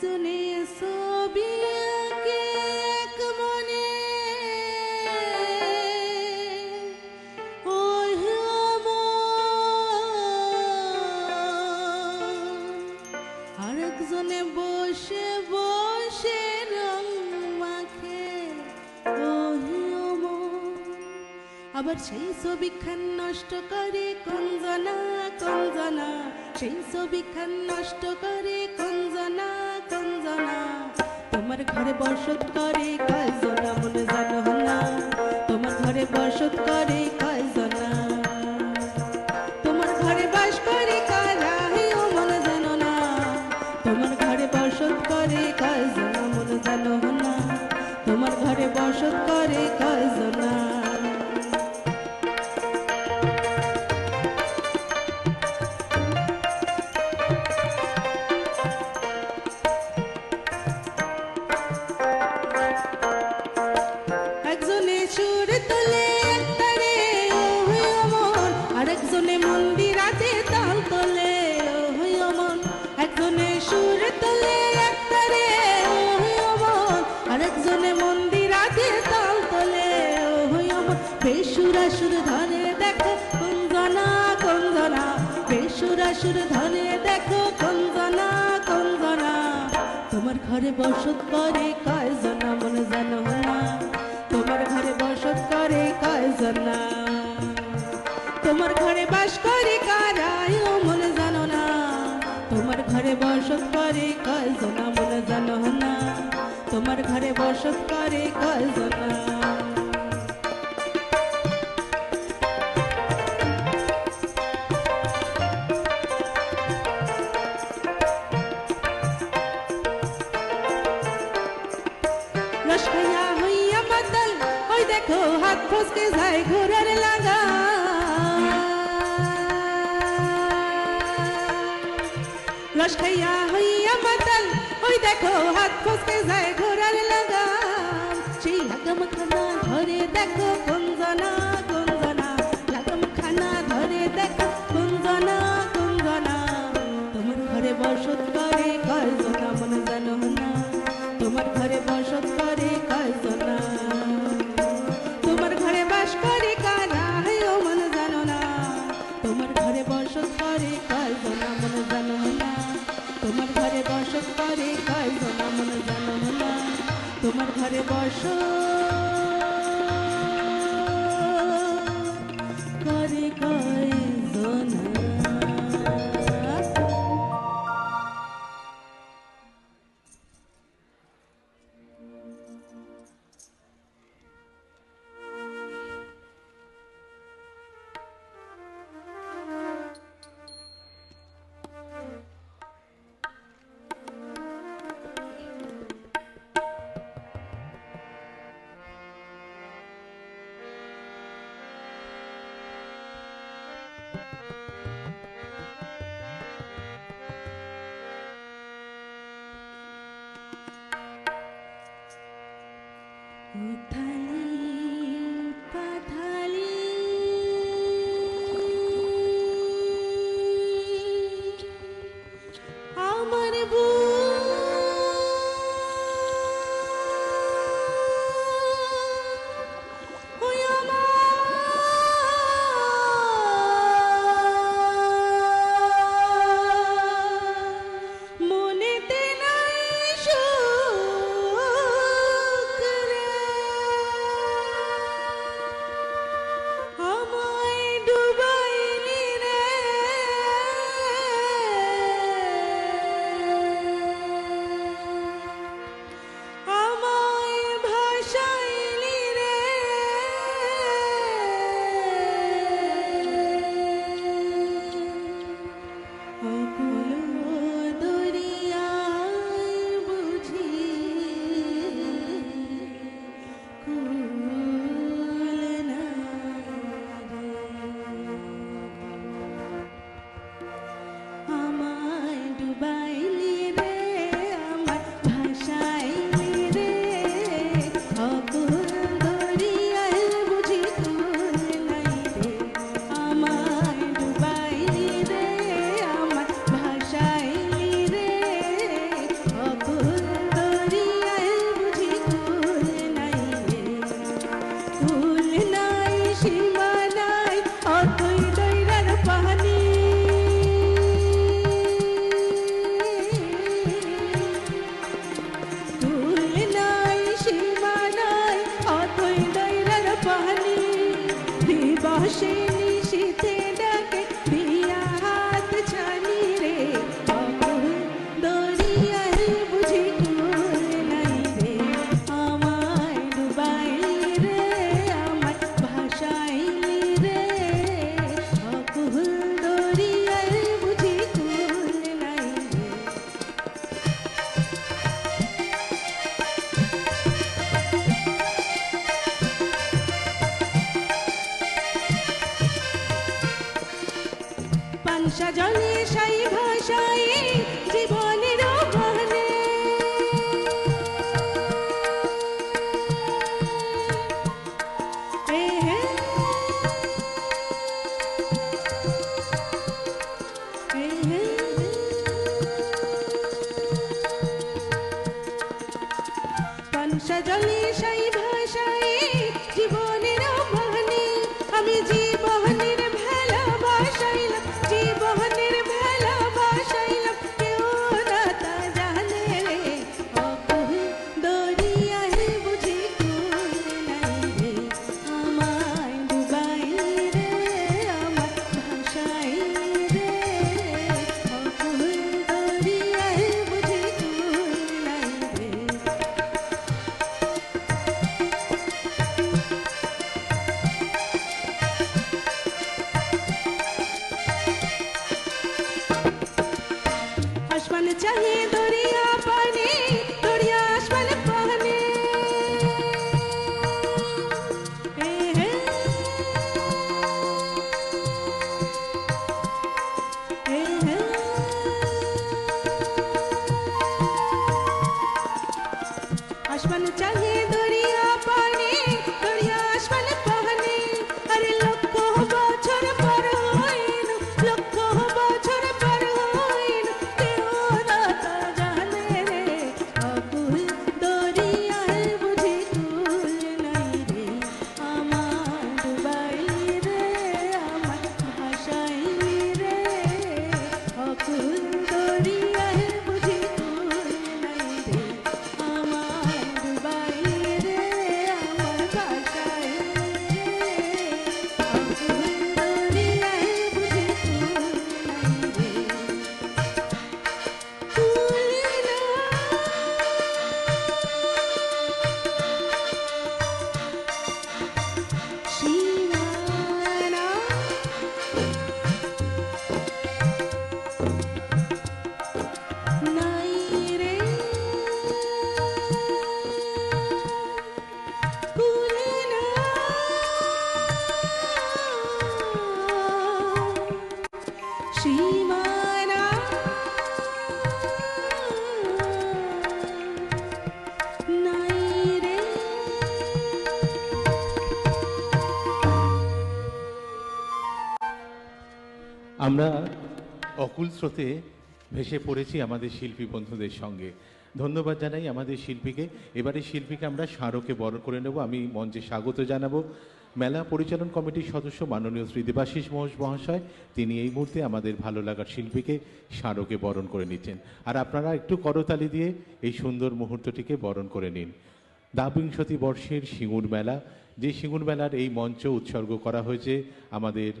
ছবি বসে বসে মাখে আবার সেই ছবিখান নষ্ট করে কঞ্জনা কঞ্জনা সেই ছবিখান নষ্ট করে তোমার ঘরে বসত করে কাজ মনে অমন আরেকজনে মন্দিরাতে তাল তোলে অমন। একজনে সুর তোলে, একতারে অমন। আরেকজনে মন্দিরাতে তাল তোলে ওই অমন। বেসুরাসুর ধরে দেখো কুঞ্জনা কুঞ্জনা। বেসুরাসুর ধরে দেখো কুঞ্জনা কুঞ্জনা। তোমার ঘরে বসত করে কয়জনা মনে জানো না? তোমার ঘরে বসত করে কয়জনা ঘরে বাস করে কারাই ও মনে জানো না। তোমার ঘরে বসত করে কয়জনা মনে জানো না। তোমার ঘরে বসত করে দেখো হাত ফসকে যায় ঘোরার লাগা। রসখাইয়া হইয়া মাতাল ওই দেখো হাত ফসকে যায়। আমার ভাষায় জীবনের আমরা অকুল স্রোতে ভেসে পড়েছি আমাদের শিল্পী বন্ধুদের সঙ্গে। ধন্যবাদ জানাই আমাদের শিল্পীকে। এবারে শিল্পীকে আমরা স্মারকে বরণ করে নেব। আমি মঞ্চে স্বাগত জানাব। মেলা পরিচালন কমিটির সদস্য মাননীয় শ্রী দেবাশিস মহোস মহাশয়, তিনি এই মুহূর্তে আমাদের ভালো লাগার শিল্পীকে স্মারকে বরণ করে নিচ্ছেন। আর আপনারা একটু করতালি দিয়ে এই সুন্দর মুহূর্তটিকে বরণ করে নিন। দ্বাবিংশতি বর্ষের সিঙ্গুর মেলা। যে সিঙ্গুর মেলার এই মঞ্চ উৎসর্গ করা হয়েছে আমাদের